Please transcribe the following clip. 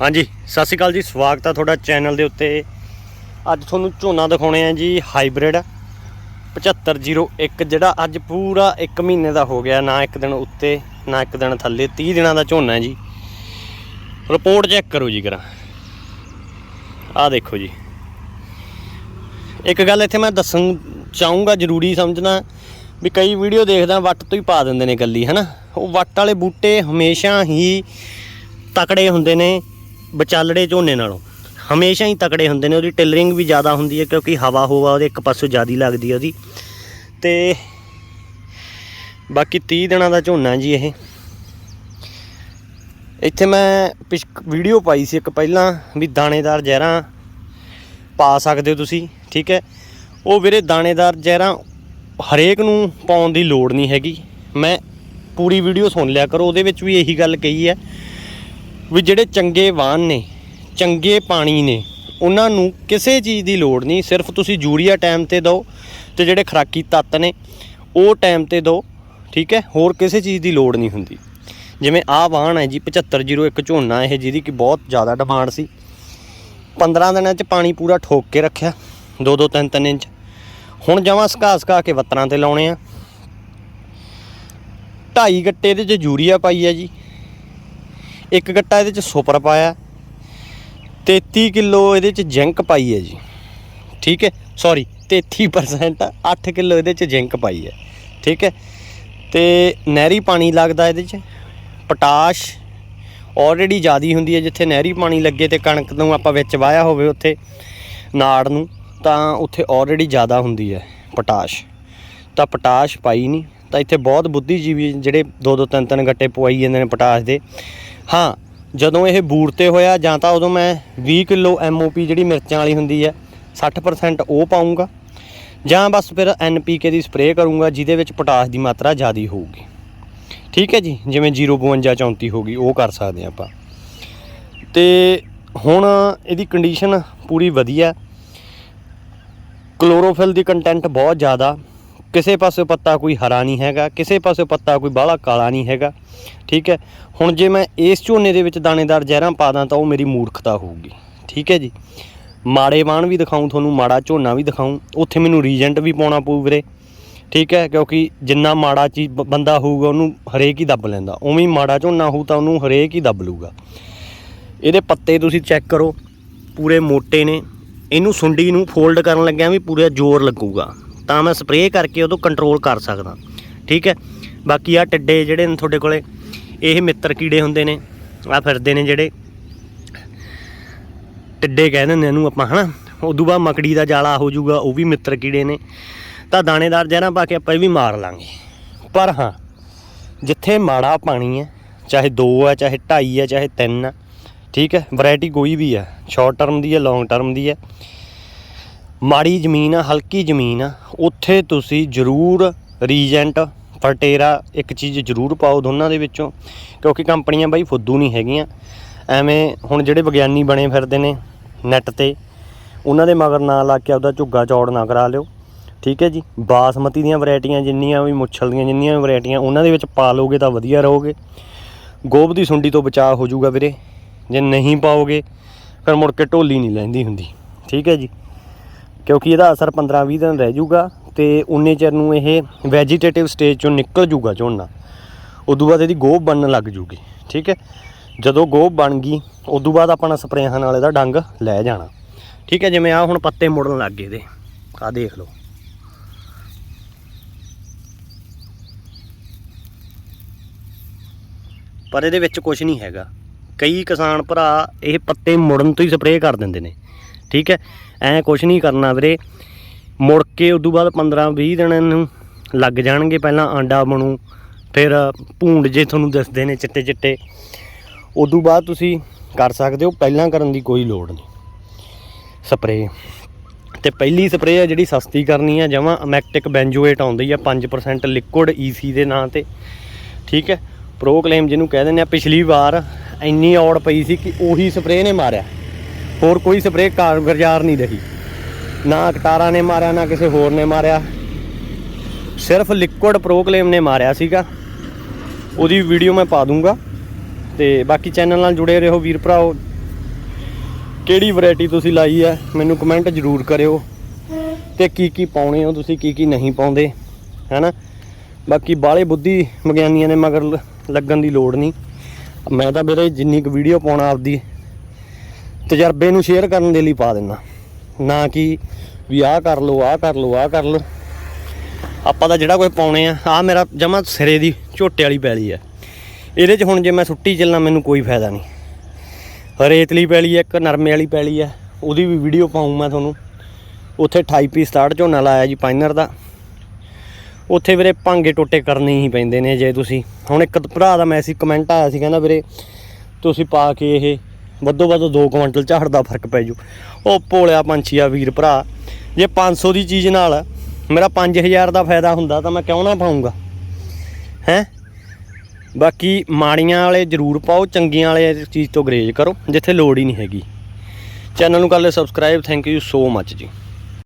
ਹਾਂਜੀ, ਸਤਿ ਸ਼੍ਰੀ ਅਕਾਲ ਜੀ, ਸਵਾਗਤ ਆ ਤੁਹਾਡਾ ਚੈਨਲ ਦੇ ਉੱਤੇ। ਅੱਜ ਤੁਹਾਨੂੰ ਝੋਨਾ ਦਿਖਾਉਣੇ ਆ ਜੀ, ਹਾਈਬ੍ਰਿਡ 7501 ਜਿਹੜਾ ਅੱਜ ਪੂਰਾ 1 ਮਹੀਨੇ ਦਾ ਹੋ ਗਿਆ, ਨਾ ਇੱਕ ਦਿਨ ਉੱਤੇ, ਨਾ ਇੱਕ ਦਿਨ ਥੱਲੇ 30 ਦਿਨਾਂ ਦਾ ਝੋਨਾ ਹੈ ਜੀ। ਰਿਪੋਰਟ ਚੈੱਕ ਕਰੋ ਜੀ ਕਰਾਂ ਆਹ ਦੇਖੋ ਜੀ। ਇੱਕ ਗੱਲ ਇੱਥੇ ਮੈਂ ਦੱਸਣ ਚਾਹੂੰਗਾ, ਜ਼ਰੂਰੀ ਸਮਝਣਾ, ਵੀ ਕਈ ਵੀਡੀਓ ਦੇਖਦਾ, ਵੱਟ ਤੋਂ ਹੀ ਪਾ ਦਿੰਦੇ ਨੇ ਗੱਲੀ ਹਨਾ? ਉਹ ਵੱਟ ਵਾਲੇ ਬੂਟੇ ਹਮੇਸ਼ਾ ਹੀ ਤਕੜੇ ਹੁੰਦੇ ਨੇ ਵਿਚਾਲੜੇ ਝੋਨੇ ਨਾਲੋਂ। ਹਮੇਸ਼ਾ ਹੀ ਤਕੜੇ ਹੁੰਦੇ ਨੇ, ਉਹਦੀ ਟਿਲਰਿੰਗ ਵੀ ਜ਼ਿਆਦਾ ਹੁੰਦੀ ਹੈ ਕਿਉਂਕਿ ਹਵਾ ਹੋਵਾ ਉਹਦੇ ਇੱਕ ਪਾਸੋਂ ਜ਼ਿਆਦੀ ਲੱਗਦੀ ਹੈ ਉਹਦੀ। ਤੇ ਬਾਕੀ 30 ਦਿਨਾਂ ਦਾ ਝੋਨਾ ਜੀ ਇਹ। ਇੱਥੇ ਮੈਂ ਪਿਛ ਵੀਡੀਓ ਪਾਈ ਸੀ ਇੱਕ ਪਹਿਲਾਂ ਵੀ ਦਾਣੇਦਾਰ ਜ਼ਹਿਰਾਂ ਪਾ ਸਕਦੇ ਹੋ ਤੁਸੀਂ, ਠੀਕ ਹੈ? ਉਹ ਵੀਰੇ ਦਾਣੇਦਾਰ ਜ਼ਹਿਰਾਂ ਹਰੇਕ ਨੂੰ ਪਾਉਣ ਦੀ ਲੋੜ ਨਹੀਂ ਹੈਗੀ। ਮੈਂ ਪੂਰੀ ਵੀਡੀਓ ਸੁਣ ਲਿਆ ਕਰੋ, ਉਹਦੇ ਵਿੱਚ ਵੀ ਇਹੀ ਗੱਲ ਕਹੀ ਹੈ ਵੀ ਜਿਹੜੇ ਚੰਗੇ ਵਾਹਨ ਨੇ, ਚੰਗੇ ਪਾਣੀ ਨੇ, ਉਹਨਾਂ ਨੂੰ ਕਿਸੇ ਚੀਜ਼ ਦੀ ਲੋੜ ਨਹੀਂ। ਸਿਰਫ ਤੁਸੀਂ ਯੂਰੀਆ ਟਾਈਮ ਤੇ ਦਿਓ ਤੇ ਜਿਹੜੇ ਖਰਾਕੀ ਤੱਤ ਨੇ, ਉਹ ਟਾਈਮ ਤੇ ਦਿਓ, ਠੀਕ ਹੈ? ਹੋਰ ਕਿਸੇ ਚੀਜ਼ ਦੀ ਲੋੜ ਨਹੀਂ ਹੁੰਦੀ। ਜਿਵੇਂ ਆਹ ਵਾਹਨ ਹੈ ਜੀ 7501 ਝੋਨਾ, ਇਹ ਜਿਹਦੀ ਕਿ ਬਹੁਤ ਜ਼ਿਆਦਾ ਡਿਮਾਂਡ ਸੀ। 15 ਦਿਨਾਂ 'ਚ ਪਾਣੀ ਪੂਰਾ ਠੋਕ ਕੇ ਰੱਖਿਆ 2-2 3-3 ਇੰਚ। ਹੁਣ ਜਮਾਂ ਸਕਾ ਸਕਾ ਕੇ ਵੱਤਰਾਂ ਤੇ ਲਾਉਣੇ ਆ। ਢਾਈ ਗੱਟੇ ਦੇ 'ਚ ਯੂਰੀਆ ਪਾਈ ਹੈ ਜੀ। ਇੱਕ ਗੱਟਾ ਇਹਦੇ 'ਚ ਸੁਪਰ ਪਾਇਆ। 33 ਕਿਲੋ ਇਹਦੇ 'ਚ ਜ਼ਿੰਕ ਪਾਈ ਹੈ ਜੀ। ਠੀਕ ਹੈ? ਸੌਰੀ 33% 8 ਕਿਲੋ ਇਹਦੇ 'ਚ ਜ਼ਿੰਕ ਪਾਈ ਹੈ। ਠੀਕ ਹੈ? ਤੇ ਨਹਿਰੀ ਪਾਣੀ ਲੱਗਦਾ ਇਹਦੇ 'ਚ। ਪੋਟਾਸ਼ ਆਲਰੇਡੀ ਜ਼ਿਆਦੀ ਹੁੰਦੀ ਹੈ ਜਿੱਥੇ ਨਹਿਰੀ ਪਾਣੀ ਲੱਗੇ ਤੇ ਕਣਕ ਨੂੰ ਆਪਾਂ ਵਿੱਚ ਵਾਇਆ ਹੋਵੇ ਉੱਥੇ, ਨਾੜ ਨੂੰ, ਤਾਂ ਉੱਥੇ ਆਲਰੇਡੀ ਜ਼ਿਆਦਾ ਹੁੰਦੀ ਹੈ ਪੋਟਾਸ਼। ਤਾਂ ਪੋਟਾਸ਼ ਪਾਈ ਨਹੀਂ। ਤਾਂ ਇੱਥੇ ਬਹੁਤ ਬੁੱਧੀਜੀਵੀ ਜਿਹੜੇ ਦੋ ਦੋ ਤਿੰਨ ਤਿੰਨ ਗੱਟੇ ਪਵਾਈ ਜਾਂਦੇ ਨੇ ਪੋਟਾਸ਼ ਦੇ। ਹਾਂ, ਜਦੋਂ ਇਹ ਬੂਰ ਤੇ ਹੋਇਆ ਜਾਂ ਤਾਂ ਉਦੋਂ ਮੈਂ 20 ਕਿਲੋ ਐਮਓਪੀ ਜਿਹੜੀ ਮਿਰਚਾਂ ਵਾਲੀ ਹੁੰਦੀ ਹੈ 60% ਉਹ ਪਾਉਂਗਾ ਜਾਂ ਬਸ ਫਿਰ ਐਨਪੀਕੇ ਦੀ ਸਪਰੇਅ ਕਰੂੰਗਾ, ਜਿਹਦੇ ਵਿੱਚ ਪੋਟਾਸ਼ ਦੀ ਮਾਤਰਾ ਜ਼ਿਆਦੀ ਹੋਊਗੀ। ਠੀਕ ਹੈ ਜੀ, ਜਿਵੇਂ 052 34 ਹੋ ਗਈ, ਉਹ ਕਰ ਸਕਦੇ ਆਪਾਂ। ਤੇ ਹੁਣ ਇਹਦੀ ਕੰਡੀਸ਼ਨ ਪੂਰੀ ਵਧੀਆ। ਕਲੋਰੋਫਿਲ ਦੀ ਕੰਟੈਂਟ ਬਹੁਤ ਜ਼ਿਆਦਾ। ਕਿਸੇ ਪਾਸੇ ਪੱਤਾ ਕੋਈ ਹਰਾ ਨਹੀਂ ਹੈਗਾ, ਕਿਸੇ ਪਾਸੇ ਪੱਤਾ ਕੋਈ ਬਾਹਲਾ ਕਾਲਾ ਨਹੀਂ ਹੈਗਾ, ਠੀਕ ਹੈ? ਹੁਣ ਜੇ ਮੈਂ ਇਸ ਝੋਨੇ ਦੇ ਵਿੱਚ ਦਾਣੇਦਾਰ ਜ਼ਹਿਰਾਂ ਪਾ ਦਾਂ ਤਾਂ ਉਹ ਮੇਰੀ ਮੂਰਖਤਾ ਹੋਊਗੀ, ਠੀਕ ਹੈ ਜੀ? ਮਾੜੇ ਬਾਣ ਵੀ ਦਿਖਾਉਂ ਤੁਹਾਨੂੰ ਮਾੜਾ ਝੋਨਾ ਵੀ ਦਿਖਾਉਂ ਉੱਥੇ ਮੈਨੂੰ ਰੀਜੈਂਟ ਵੀ ਪਾਉਣਾ ਪਊ ਵੀਰੇ, ਠੀਕ ਹੈ? ਕਿਉਂਕਿ ਜਿੰਨਾ ਮਾੜਾ ਚੀਜ਼ ਬੰਦਾ ਹੋਊਗਾ, ਉਹਨੂੰ ਹਰੇਕ ਹੀ ਦੱਬ ਲੈਂਦਾ, ਉਵੇਂ ਹੀ ਮਾੜਾ ਝੋਨਾ ਹੋਊ ਤਾਂ ਉਹਨੂੰ ਹਰੇਕ ਹੀ ਦੱਬ ਲੂਗਾ ਇਹਦੇ ਪੱਤੇ ਤੁਸੀਂ ਚੈੱਕ ਕਰੋ, ਪੂਰੇ ਮੋਟੇ ਨੇ, ਇਹਨੂੰ ਸੁੰਡੀ ਨੂੰ ਫੋਲਡ ਕਰਨ ਲੱਗਿਆ ਵੀ ਪੂਰਾ ਜ਼ੋਰ ਲੱਗੂਗਾ। ਤਾਂ ਮੈਂ ਸਪਰੇਅ ਕਰਕੇ ਉਹਦੋਂ ਕੰਟਰੋਲ ਕਰ ਸਕਦਾ। ਠੀਕ ਹੈ? ਬਾਕੀ ਆ ਟਿੱਡੇ ਜਿਹੜੇ ਨੇ ਤੁਹਾਡੇ ਕੋਲੇ, ਇਹ ਮਿੱਤਰ ਕੀੜੇ ਹੁੰਦੇ ਨੇ ਆ ਫਿਰਦੇ ਨੇ ਜਿਹੜੇ। ਟਿੱਡੇ ਕਹਿ ਦਿੰਦੇ ਇਹਨੂੰ ਆਪਾਂ, ਹਨਾ? ਉਦੋਂ ਬਾਅਦ ਮਕੜੀ ਦਾ ਜਾਲਾ ਹੋ ਜਾਊਗਾ, ਉਹ ਵੀ ਮਿੱਤਰ ਕੀੜੇ ਨੇ। ਤਾਂ ਦਾਣੇਦਾਰ ਜ਼ਹਿਰਾਂ ਪਾ ਕੇ ਆਪਾਂ ਇਹ ਵੀ ਮਾਰ ਲਾਂਗੇ। ਪਰ ਹਾਂ, ਜਿੱਥੇ ਮਾੜਾ ਪਾਣੀ ਹੈ, ਚਾਹੇ 2 ਹੈ, ਚਾਹੇ 2.5 ਹੈ, ਚਾਹੇ 3 ਹੈ, ਠੀਕ ਹੈ? ਵੈਰਾਈਟੀ ਕੋਈ ਵੀ ਹੈ ਸ਼ਾਰਟ ਟਰਮ ਦੀ ਹੈ ਲੌਂਗ ਟਰਮ ਦੀ ਹੈ। ਮਾੜੀ ਜ਼ਮੀਨ ਆ, ਹਲਕੀ ਜ਼ਮੀਨ ਆ, ਉੱਥੇ ਤੁਸੀਂ ਜ਼ਰੂਰ ਰੀਜੈਂਟ ਫਰਟੇਰਾ ਇੱਕ ਚੀਜ਼ ਜ਼ਰੂਰ ਪਾਓ ਦੋਨਾਂ ਦੇ ਵਿੱਚੋਂ, ਕਿਉਂਕਿ ਕੰਪਨੀਆਂ ਬਾਈ ਫੁੱਦੂ ਨਹੀਂ ਹੈਗੀਆਂ। ਐਵੇਂ ਹੁਣ ਜਿਹੜੇ ਵਿਗਿਆਨੀ ਬਣੇ ਫਿਰਦੇ ਨੇ ਨੈੱਟ ਤੇ, ਉਹਨਾਂ ਦੇ ਮਗਰ ਨਾ ਲਾ ਕੇ ਆਪਦਾ ਝੁੱਗਾ ਚੌੜ ਨਾ ਕਰਾ ਲਿਓ। ਠੀਕ ਹੈ ਜੀ? ਬਾਸਮਤੀ ਦੀਆਂ ਵੈਰਾਈਟੀਆਂ ਜਿੰਨੀਆਂ ਵੀ, ਮੁੱਛਲ ਦੀਆਂ ਜਿੰਨੀਆਂ ਵੀ ਵੈਰਾਈਟੀਆਂ, ਉਹਨਾਂ ਦੇ ਵਿੱਚ ਪਾ ਲਓਗੇ ਤਾਂ ਵਧੀਆ ਰਹੋਗੇ। ਗੋਬ ਦੀ ਸੁੰਡੀ ਤੋਂ ਬਚਾਅ ਹੋ ਜਾਊਗਾ ਵੀਰੇ। ਜੇ ਨਹੀਂ ਪਾਓਗੇ, ਫਿਰ ਮੁੜ ਕੇ ਢੋਲੀ ਨਹੀਂ ਲੈਂਦੀ ਹੁੰਦੀ। ਠੀਕ ਹੈ ਜੀ? ਕਿਉਂਕਿ ਇਹਦਾ ਅਸਰ 15-20 ਦਿਨ ਰਹਿ ਜਾਊਗਾ ਤੇ ਉਨੇ ਚਿਰ ਨੂੰ ਇਹ ਵੈਜੀਟੇਟਿਵ ਸਟੇਜ ਚੋਂ ਨਿਕਲ ਜਾਊਗਾ ਝੋਨਾ। ਉਦੋਂ ਬਾਅਦ ਇਹਦੀ ਗੋਭ ਬਣਨ ਲੱਗ ਜੂਗੀ ਠੀਕ ਹੈ? ਜਦੋਂ ਗੋਭ ਬਣ ਗਈ, ਉਦੋਂ ਬਾਅਦ ਆਪਣਾ ਸਪਰੇਹਾਂ ਨਾਲ ਇਹਦਾ ਡੰਗ ਲੈ ਜਾਣਾ। ਠੀਕ ਹੈ, ਜਿਵੇਂ ਆ ਹੁਣ ਪੱਤੇ ਮੁੜਨ ਲੱਗ ਗਏ ਇਹਦੇ। ਆ ਦੇਖ ਲਓ। ਪਰ ਇਹਦੇ ਵਿੱਚ ਕੁਝ ਨਹੀਂ ਹੈਗਾ। ਕਈ ਕਿਸਾਨ ਭਰਾ ਇਹ ਪੱਤੇ ਮੁੜਨ ਤੋਂ ਹੀ ਸਪਰੇਅ ਕਰ ਦਿੰਦੇ ਨੇ। ਠੀਕ ਹੈ? ਐ ਕੁਝ ਨਹੀਂ ਕਰਨਾ ਵੀਰੇ। ਮੁੜ ਕੇ ਉਦੋਂ ਬਾਅਦ 15 20 ਦਿਨ ਨੂੰ ਲੱਗ ਜਾਣਗੇ, ਪਹਿਲਾਂ ਆਂਡਾ ਬਣੂ, ਫਿਰ ਭੂੰਡ ਜੇ ਤੁਹਾਨੂੰ ਦਿਸਦੇ ਨੇ ਚਿੱਟੇ ਚਿੱਟੇ। ਉਦੋਂ ਬਾਅਦ ਤੁਸੀਂ ਕਰ ਸਕਦੇ ਹੋ, ਪਹਿਲਾਂ ਕਰਨ ਦੀ ਕੋਈ ਲੋੜ ਨਹੀਂ। ਸਪਰੇਅ ਤੇ ਪਹਿਲੀ ਸਪਰੇਅ ਆ ਜਿਹੜੀ ਸਸਤੀ ਕਰਨੀ ਆ, ਜਮਾਂ ਅਮੈਕਟਿਕ ਬੈਂਜੋਏਟ ਆਉਂਦੀ ਆ 5% ਲਿਕੁਇਡ ਈਸੀ ਦੇ ਨਾਂ ਤੇ। ਠੀਕ ਹੈ? ਪ੍ਰੋਕਲੇਮ ਜਿਹਨੂੰ ਕਹਿ ਦਿੰਦੇ ਆ, ਪਿਛਲੀ ਵਾਰ ਇੰਨੀ ਔੜ ਪਈ ਸੀ ਕਿ ਉਹੀ ਸਪਰੇਅ ਨੇ ਮਾਰਿਆ। ਹੋਰ ਕੋਈ ਸਪਰੇਅ ਕਾਰਗੁਜ਼ਾਰ ਨਹੀਂ ਰਹੀ। ਨਾ ਕਟਾਰਾ ਨੇ ਮਾਰਿਆ, ਨਾ ਕਿਸੇ ਹੋਰ ਨੇ ਮਾਰਿਆ। ਸਿਰਫ ਲਿਕੁਇਡ ਪ੍ਰੋਕਲੇਮ ਨੇ ਮਾਰਿਆ ਸੀਗਾ। ਉਹਦੀ ਵੀਡੀਓ ਮੈਂ ਪਾ ਦੂੰਗਾ। ਤੇ ਬਾਕੀ ਚੈਨਲ ਨਾਲ ਜੁੜੇ ਰਹੋ ਵੀਰ ਭਰਾਓ। ਕਿਹੜੀ ਵੈਰਾਈਟੀ ਤੁਸੀਂ ਲਾਈ ਹੈ, ਮੈਨੂੰ ਕਮੈਂਟ ਜ਼ਰੂਰ ਕਰਿਓ। ਤੇ ਕੀ ਕੀ ਪਾਉਣੇ ਹੋ ਤੁਸੀਂ, ਕੀ ਕੀ ਨਹੀਂ ਪਾਉਂਦੇ, ਹੈਨਾ? ਬਾਕੀ ਬਾਲੇ ਬੁੱਧੀ ਵਿਗਿਆਨੀਆਂ ਨੇ ਮਗਰ ਲ- ਲੱਗਣ ਦੀ ਲੋੜ ਨਹੀਂ। ਮੈਂ ਤਾਂ ਵੀਰੇ ਜਿੰਨੀ ਕੁ ਵੀਡੀਓ ਪਾਉਣਾ ਆਪਦੀ ਤਜਰਬੇ ਨੂੰ ਸ਼ੇਅਰ ਕਰਨ ਦੇ ਲਈ ਪਾ ਦਿੰਦਾ। ਨਾ ਕਿ ਵੀ ਆਹ ਕਰ ਲਓ, ਆਹ ਕਰ ਲਓ, ਆਹ ਕਰ ਲਓ। ਆਪਾਂ ਤਾਂ ਜਿਹੜਾ ਕੋਈ ਪਾਉਣੇ ਆ, ਆਹ ਮੇਰਾ ਜਮਾ ਸਿਰੇ ਦੀ ਝੋਟੇ ਵਾਲੀ ਪੈਲੀ ਆ। ਇਹਦੇ 'ਚ ਹੁਣ ਜੇ ਮੈਂ ਸੁੱਟੀ ਚੱਲਣਾ ਮੈਨੂੰ ਕੋਈ ਫਾਇਦਾ ਨਹੀਂ। ਰੇਤਲੀ ਪੈਲੀ ਆ, ਇੱਕ ਨਰਮੇ ਵਾਲੀ ਪੈਲੀ ਆ, ਉਹਦੀ ਵੀ ਵੀਡੀਓ ਪਾਉਂ ਮੈਂ ਤੁਹਾਨੂੰ। ਉੱਥੇ 28 ਪੀ 67 ਝੋਨਾ ਲਾਇਆ ਜੀ ਪਾਈਨਰ ਦਾ। ਉੱਥੇ ਵੀਰੇ ਭਾਂਗੇ ਟੋਟੇ ਕਰਨੇ ਹੀ ਪੈਂਦੇ ਨੇ ਜੇ ਤੁਸੀਂ। ਹੁਣ ਇੱਕ ਭਰਾ ਦਾ ਮੈਸੇਜ ਕਮੈਂਟ ਆਇਆ ਸੀ, ਕਹਿੰਦਾ ਵੀਰੇ, ਤੁਸੀਂ ਪਾ ਕੇ ਇਹ ਵੱਧੋ ਵੱਧ 2 ਕੁਇੰਟਲ ਝਾੜ ਦਾ ਫ਼ਰਕ ਪੈ ਜੂ। ਉਹ ਭੋਲਿਆ ਪੰਛੀਆ ਵੀਰ ਭਰਾ, ਜੇ 500 ਦੀ ਚੀਜ਼ ਨਾਲ ਮੇਰਾ 5000 ਦਾ ਫਾਇਦਾ ਹੁੰਦਾ ਤਾਂ ਮੈਂ ਕਿਉਂ ਨਾ ਪਾਉਂਗਾ? ਹੈ? ਬਾਕੀ ਮਾੜੀਆਂ ਵਾਲੇ ਜ਼ਰੂਰ ਪਾਓ, ਚੰਗੀਆਂ ਵਾਲੇ ਚੀਜ਼ ਤੋਂ ਗਰੇਜ ਕਰੋ, ਜਿੱਥੇ ਲੋੜ ਹੀ ਨਹੀਂ ਹੈਗੀ। ਚੈਨਲ ਨੂੰ ਕਰ ਲਿਓ subscribe thank you so much ਜੀ।